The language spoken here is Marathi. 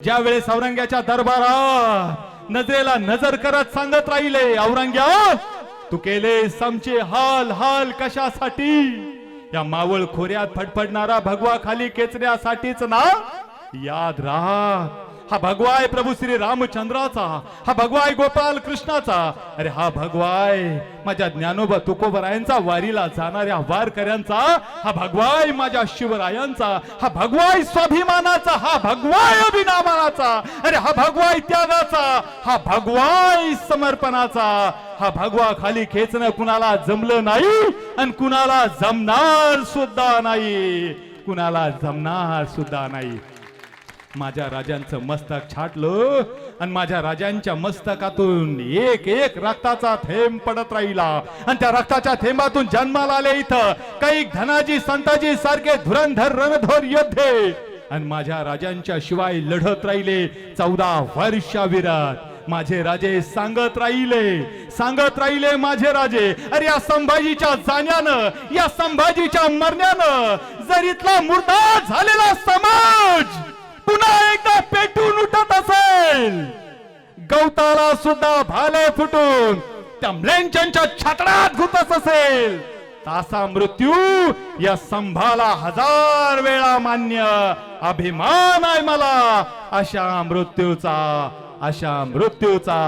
ज्या वेळेस औरंग्याच्या दरबारात नजरेला नजर करत सांगत राहिले औरंग्या तू केलेस आमचे हाल हाल कशासाठी? या मावळ खोऱ्यात फडफडणारा भगवा खाली खेचण्यासाठीच ना याद राहा. हा भगवाय प्रभू श्री रामचंद्राचा. हा भगवाय गोपाल कृष्णाचा. अरे हा भगवाय माझ्या ज्ञानोबा तुकोबरायांचा वारीला जाणाऱ्या वारकऱ्यांचा. हा भगवाय माझ्या शिवरायांचा. हा भगवाय स्वाभिमानाचा. हा भगवाय अभिनामानाचा अरे हा भगवाय त्यागाचा. हा भगवाय समर्पणाचा. हा भगवा खाली खेचणं कुणाला जमलं नाही आणि कुणाला जमणार सुद्धा नाही. कुणाला जमणार सुद्धा नाही. माझ्या राजांचं मस्तक छाटलं आणि माझ्या राजांच्या मस्तकातून एक एक रक्ताचा थेंब पडत राहिला. आणि त्या रक्ताच्या थेंबातून जन्माला आले इथं काही धनाजी संताजी सारखे धुरंधर रणधोर योद्धे. आणि माझ्या राजांच्या शिवाय लढत राहिले चौदा वर्षाविरत माझे राजे सांगत राहिले सांगत राहिले माझे राजे अरे या संभाजीच्या जाण्यानं या संभाजीच्या मरण्यानं जर इथला मुर्दा झालेला समाज गवताला सुद्धा भाले फुटून त्या म्लेंचनच्या छातडात घुतच असेल. तासा मृत्यू या संभाला हजार वेळा मान्य अभिमान आहे मला. अशा मृत्यूचा अशा मृत्यूचा